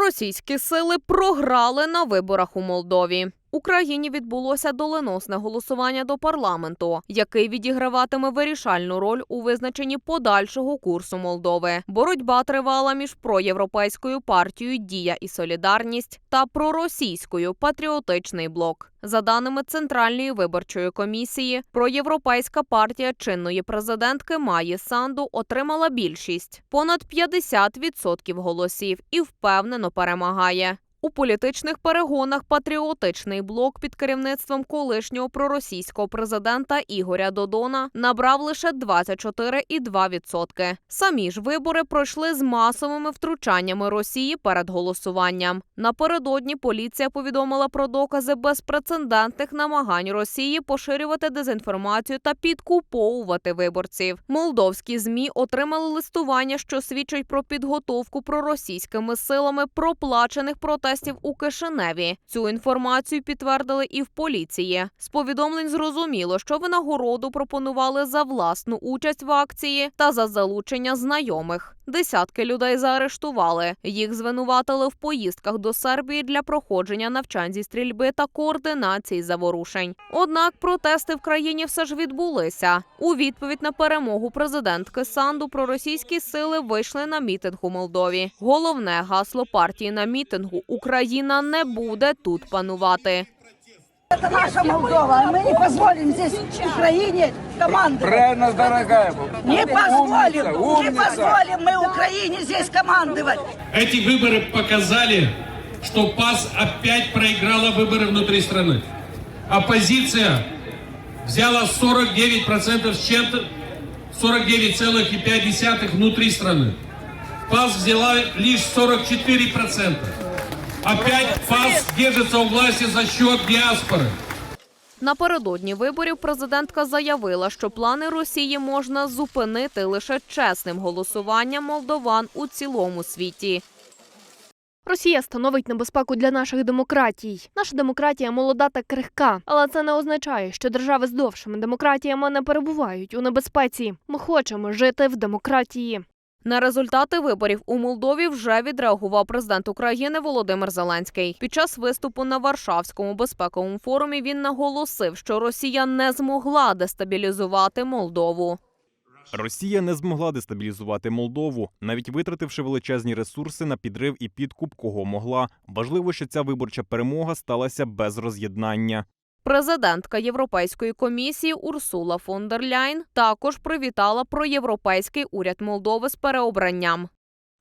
Проросійські сили програли на виборах у Молдові. Україні відбулося доленосне голосування до парламенту, який відіграватиме вирішальну роль у визначенні подальшого курсу Молдови. Боротьба тривала між проєвропейською партією Дія і Солідарність та проросійською Патріотичний блок. За даними Центральної виборчої комісії, проєвропейська партія чинної президентки Маї Санду отримала більшість понад 50% голосів і впевнено перемагає. У політичних перегонах патріотичний блок під керівництвом колишнього проросійського президента Ігоря Додона набрав лише 24,2%. Самі ж вибори пройшли з масовими втручаннями Росії перед голосуванням. Напередодні поліція повідомила про докази безпрецедентних намагань Росії поширювати дезінформацію та підкуповувати виборців. Молдовські змі отримали листування, що свідчить про підготовку проросійськими силами проплачених протестів у Кишиневі. Цю інформацію підтвердили і в поліції. З повідомлень зрозуміло, що винагороду пропонували за власну участь в акції та за залучення знайомих. Десятки людей заарештували. Їх звинуватили в поїздках до Сербії для проходження навчань зі стрільби та координації заворушень. Однак протести в країні все ж відбулися. У відповідь на перемогу президентки Санду проросійські сили вийшли на мітинг у Молдові. Головне гасло партії на мітингу Україна не буде тут панувати. Это наша Молдова, и мы не позволим здесь Украине командовать. Правильно, дорогая. Не позволим, не умница. позволим мы Украине здесь командовать. Эти выборы показали, что ПАС опять проиграла выборы внутри страны. Оппозиция взяла 49% с чем-то, 49,5% внутри страны. ПАС взяла лишь 44%. Опять ПАС держится у власти за счет диаспоры. Напередодні виборів президентка заявила, що плани Росії можна зупинити лише чесним голосуванням молдован у цілому світі. Росія становить небезпеку для наших демократій. Наша демократія молода та крихка, але це не означає, що держави з довшими демократіями не перебувають у небезпеці. Ми хочемо жити в демократії. На результати виборів у Молдові вже відреагував президент України Володимир Зеленський. Під час виступу на Варшавському безпековому форумі він наголосив, що Росія не змогла дестабілізувати Молдову. Росія не змогла дестабілізувати Молдову, навіть витративши величезні ресурси на підрив і підкуп, кого могла. Важливо, що ця виборча перемога сталася без роз'єднання. Президентка Європейської комісії Урсула фон дер Ляйн також привітала проєвропейський уряд Молдови з переобранням.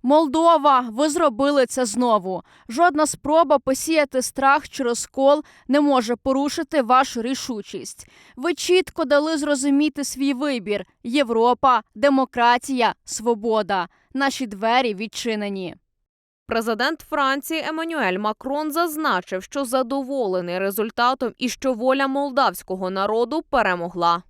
Молдова, ви зробили це знову. Жодна спроба посіяти страх чи розкол не може порушити вашу рішучість. Ви чітко дали зрозуміти свій вибір: Європа, демократія, свобода. Наші двері відчинені. Президент Франції Еммануель Макрон зазначив, що задоволений результатом і що воля молдавського народу перемогла.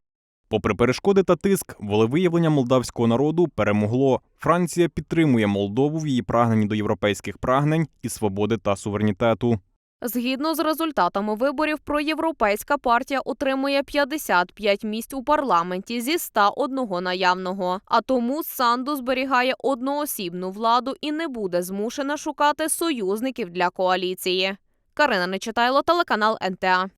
Попри перешкоди та тиск, волевиявлення молдавського народу перемогло. Франція підтримує Молдову в її прагненні до європейських прагнень і свободи та суверенітету. Згідно з результатами виборів, проєвропейська партія отримує 55 місць у парламенті зі 101 наявного. А тому Санду зберігає одноосібну владу і не буде змушена шукати союзників для коаліції. Карина Нечитайло, телеканал НТА.